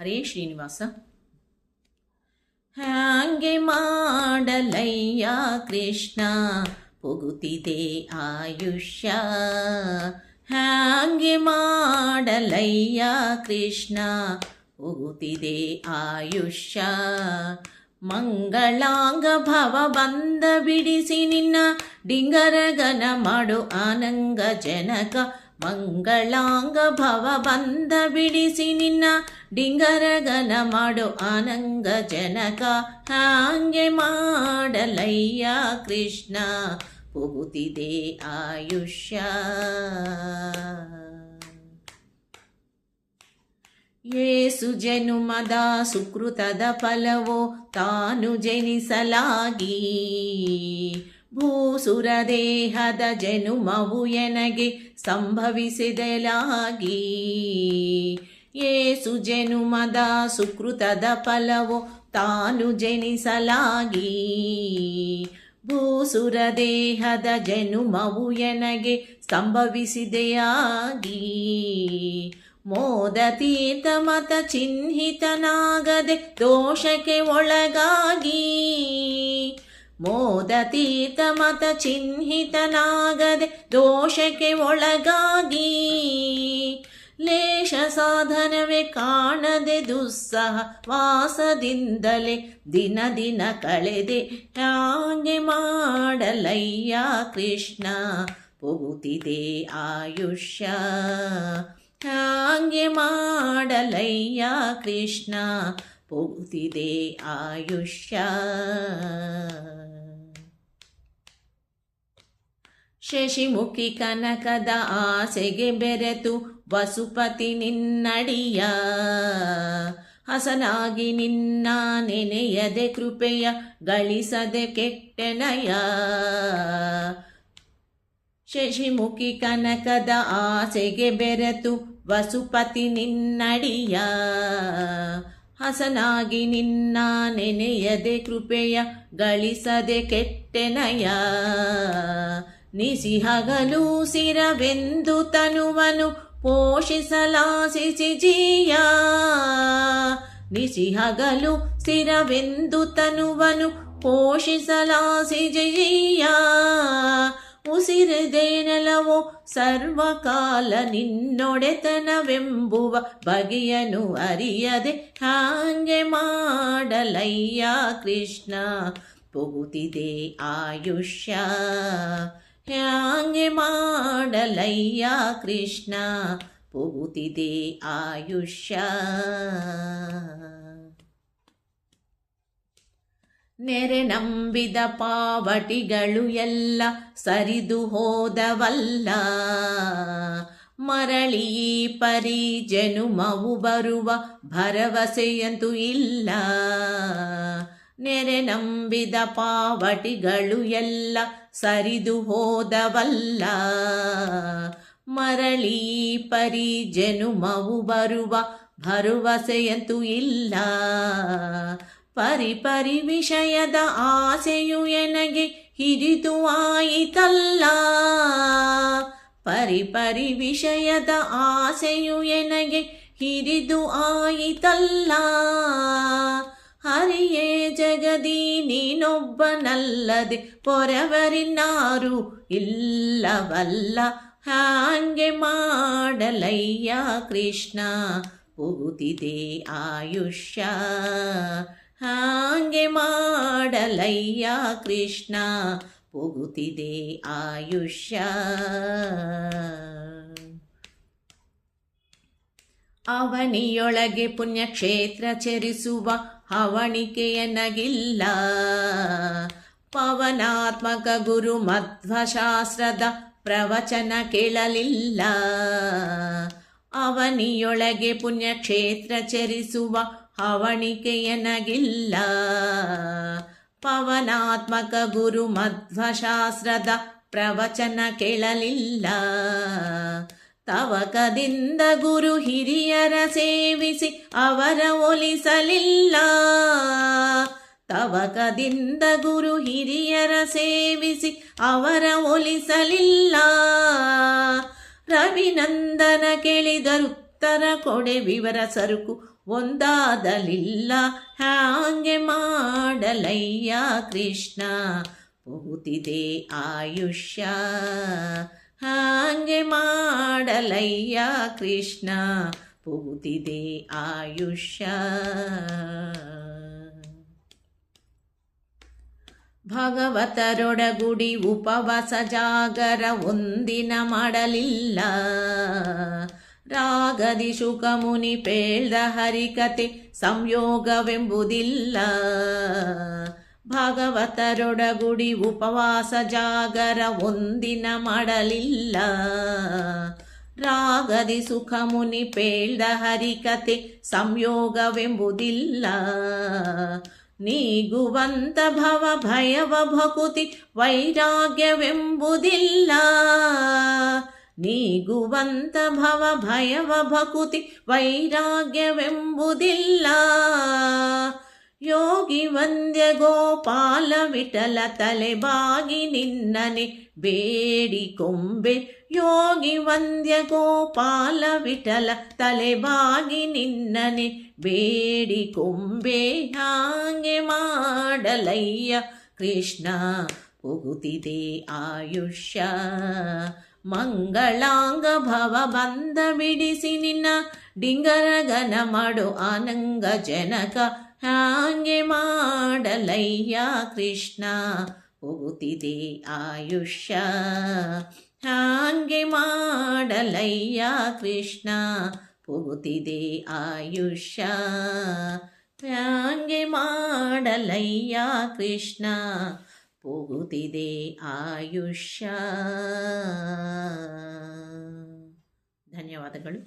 ಹರೇ ಶ್ರೀನಿವಾಸ. ಹ್ಯಾಂಗೆ ಮಾಡಲಯ್ಯ ಕೃಷ್ಣ ಹೋಗುತ್ತಿದೆ ಆಯುಷ್ಯ. ಹ್ಯಾಂಗೆ ಮಾಡಲಯ್ಯ ಕೃಷ್ಣ ಹೋಗುತ್ತಿದೆ ಆಯುಷ್ಯ. ಮಂಗಳಾಂಗ ಭವ ಬಂದ ಬಿಡಿಸಿ ನಿನ್ನ ಡಿಂಗರಗನ ಮಾಡು ಆನಂಗ ಜನಕ. ಮಂಗಳಾಂಗ ಭವ ಬಂದ ಬಿಡಿಸಿ ನಿನ್ನ ಡಿಂಗರಗನ ಮಾಡು ಆನಂಗ ಜನಕ. ಹಾಂಗೆ ಮಾಡಲಯ್ಯ ಕೃಷ್ಣ ಹೋಗುತ್ತಿದೆ ಆಯುಷ್ಯ. ಏಸು ಜನುಮದ ಸುಕೃತದ ಫಲವೋ ತಾನು ಜನಿಸಲಾಗಿ. ಭೂಸುರ ದೇಹದ ಜನುಮವು ಎನಗೆ ಸಂಭವಿಸಿದಲಾಗಿ. ಏಸು ಜನುಮದ ಸುಕೃತದ ಫಲವು ತಾನು ಜನಿಸಲಾಗಿ. ಭೂಸುರ ದೇಹದ ಜನುಮವು ಎನಗೆ ಸಂಭವಿಸಿದೆಯಾಗಿ. ಮೋದತೀತ ಮತ ಚಿಹ್ನಿತನಾಗದೆ ದೋಷಕ್ಕೆ ಒಳಗಾಗಿ ಮೋದತೀತ ಮತ ಚಿಹ್ನಿತನಾಗದೆ ದೋಷಕ್ಕೆ ಒಳಗಾಗಿ ಲೇಷ ಸಾಧನವೇ ಕಾಣದೆ ದುಸ್ಸಹ ವಾಸದಿಂದಲೇ ದಿನ ದಿನ ಕಳೆದೆ. ಹಾಗೆ ಮಾಡಲಯ್ಯ ಕೃಷ್ಣ ಹೋಗುತ್ತಿದೆ ಆಯುಷ್ಯ. ಹಾಗೆ ಮಾಡಲಯ್ಯ ಕೃಷ್ಣ ಹೋಗುತ್ತಿದೆ ಆಯುಷ್ಯ. ಶಶಿಮುಖಿ ಕನಕದ ಆಸೆಗೆ ಬೆರೆತು ವಸುಪತಿ ನಿನ್ನಡಿಯ. ಹಸನಾಗಿ ನಿನ್ನ ನೆನೆಯದೆ ಕೃಪೆಯ ಗಳಿಸದೆ ಕೆಟ್ಟೆನಯ. ಶಶಿಮುಖಿ ಕನಕದ ಆಸೆಗೆ ಬೆರೆತು ವಸುಪತಿ ನಿನ್ನಡಿಯ. ಹಸನಾಗಿ ನಿನ್ನ ನೆನೆಯದೆ ಕೃಪೆಯ ಗಳಿಸದೆ ಕೆಟ್ಟೆನಯ. ನಿಸಿ ಹಗಲು ಸಿರವೆಂದು ತನುವನು ಪೋಷಿಸಲಾಸಿಸಿ ಜೀಯ ನಿಸಿ ಹಗಲು ಸಿರವೆಂದು ತನುವನು ಪೋಷಿಸಲಾಸಿ ಜೀಯ ಉಸಿರದೇನಲವೋ ಸರ್ವಕಾಲ ನಿನ್ನೊಡೆತನವೆಂಬುವ ಬಗೆಯನು ಅರಿಯದೆ ಹಾಗೆ ಮಾಡಲಯ್ಯ ಕೃಷ್ಣ. ಪುಗುತ್ತಿದೆ ಆಯುಷ್ಯ ಹ್ಯಾಂಗೆ ಮಾಡಲಯ್ಯ ಕೃಷ್ಣ. ಪೂತಿದೆ ಆಯುಷ್ಯ. ನೆರೆ ನಂಬಿದ ಪಾವಟಿಗಳು ಎಲ್ಲ ಸರಿದು ಹೋದವಲ್ಲ. ಮರಳಿ ಪರಿ ಜನುಮವು ಬರುವ ಭರವಸೆಯಂತೂ ಇಲ್ಲ. ನೆರೆ ನಂಬಿದ ಪಾವಟಿಗಳು ಎಲ್ಲ ಸರಿದು ಹೋದವಲ್ಲ. ಮರಳಿ ಪರಿ ಜನುಮವು ಬರುವ ಭರವಸೆಯಂತೂ ಇಲ್ಲ. ಪರಿ ಪರಿ ವಿಷಯದ ಆಸೆಯು ಎನಗೆ ಹಿರಿದು ಆಯಿತಲ್ಲ. ಪರಿ ಪರಿ ವಿಷಯದ ಆಸೆಯು ಎನಗೆ ಹಿರಿದು ಆಯಿತಲ್ಲ. ಹರಿಯೇ ಜಗದಿ, ನೀನೊಬ್ಬನಲ್ಲದೆ ಪೊರವರಿನಾರು ಇಲ್ಲವಲ್ಲ. ಹಾಗೆ ಮಾಡಲಯ್ಯ ಕೃಷ್ಣ ಹೋಗುತ್ತಿದೆ ಆಯುಷ್ಯ. ಹಾಗೆ ಮಾಡಲಯ್ಯ ಕೃಷ್ಣ ಹೋಗುತ್ತಿದೆ ಆಯುಷ್ಯ. ಅವನಿಯೊಳಗೆ ಪುಣ್ಯಕ್ಷೇತ್ರ ಚರಿಸುವ ಹವಣಿಕೆಯನಗಿಲ್ಲ ಪವನಾತ್ಮಕ ಗುರು ಮಧ್ವಶಾಸ್ತ್ರದ ಪ್ರವಚನ ಕೇಳಲಿಲ್ಲ. ಅವನಿಯೊಳಗೆ ಪುಣ್ಯಕ್ಷೇತ್ರ ಚರಿಸುವ ಹವಣಿಕೆಯನಗಿಲ್ಲ ಪವನಾತ್ಮಕ ಗುರು ಮಧ್ವಶಾಸ್ತ್ರದ ಪ್ರವಚನ ಕೇಳಲಿಲ್ಲ. ತವಕದಿಂದ ಗುರು ಹಿರಿಯರ ಸೇವಿಸಿ ಅವರ ಒಲಿಸಲಿಲ್ಲ. ತವಕದಿಂದ ಗುರು ಹಿರಿಯರ ಸೇವಿಸಿ ಅವರ ಒಲಿಸಲಿಲ್ಲ. ರವಿನಂದನ ಕೇಳಿದರುತ್ತರ ಕೊಡೆ ವಿವರ ಸರುಕು ಒಂದಾದಲಿಲ್ಲ. ಹ್ಯಾಂಗೆ ಮಾಡಲಯ್ಯ ಕೃಷ್ಣ? ಹೋಗುತ್ತಿದೆ ಆಯುಷ್ಯ. ಹಾಗೆ ಮಾಡಲಯ್ಯ ಕೃಷ್ಣ? ಹೋಗುತ್ತಿದೆ ಆಯುಷ್ಯ. ಭಗವತರೊಡಗುಡಿ ಉಪವಾಸ ಜಾಗರ ಒಂದಿನ ಮಾಡಲಿಲ್ಲ. ರಾಗದಿ ಶುಕ ಮುನಿ ಪೇಳ್ದ ಹರಿಕತೆ ಸಂಯೋಗವೆಂಬುದಿಲ್ಲ. ಭಾಗವತರೊಡಗುಡಿ ಉಪವಾಸ ಜಾಗರ ಒಂದಿನ ಮಾಡಲಿಲ್ಲ. ರಾಗದಿ ಸುಖ ಮುನಿ ಪೇಳ್ದ ಹರಿಕತೆ ಸಂಯೋಗವೆಂಬುದಿಲ್ಲ. ನೀಗುವಂತ ಭವ ಭಯವ ಭಕುತಿ ವೈರಾಗ್ಯವೆಂಬುದಿಲ್ಲ. ನೀಗುವಂತ ಭವ ಭಯವ ಭಕುತಿ ವೈರಾಗ್ಯವೆಂಬುದಿಲ್ಲ. ಯೋಗಿ ವಂದ್ಯ ಗೋಪಾಲ ವಿಠಲ ತಲೆಬಾಗಿ ನಿನ್ನನೆ ಬೇಡಿ ಕೊಂಬೆ. ಯೋಗಿ ವಂದ್ಯ ಗೋಪಾಲ ವಿಠಲ ತಲೆಬಾಗಿ ನಿನ್ನನೆ ಬೇಡಿ ಕೊಂಬೆ. ಹಾಗೆ ಮಾಡಲಯ್ಯ ಕೃಷ್ಣ ಹೋಗುತ್ತಿದೆ ಆಯುಷ್ಯ. ಮಂಗಳಾಂಗ ಭವ ಬಂದ ಬಿಡಿಸಿ ನಿನ್ನ ಡಿಂಗರಗನ ಮಾಡು ಆನಂಗ ಜನಕ ಹಾಗೆ ಮಾಡಲಯ್ಯ ಕೃಷ್ಣ, ಹೋಗುತ್ತಿದೆ ಆಯುಷ್ಯ. ಹಾಗೆ ಮಾಡಲಯ್ಯ ಕೃಷ್ಣ, ಹೋಗುತ್ತಿದೆ ಆಯುಷ್ಯ. ಹಾಗೆ ಮಾಡಲಯ್ಯ ಕೃಷ್ಣ ಹೋಗುತ್ತಿದೆ ಆಯುಷ್ಯ ಧನ್ಯವಾದಗಳು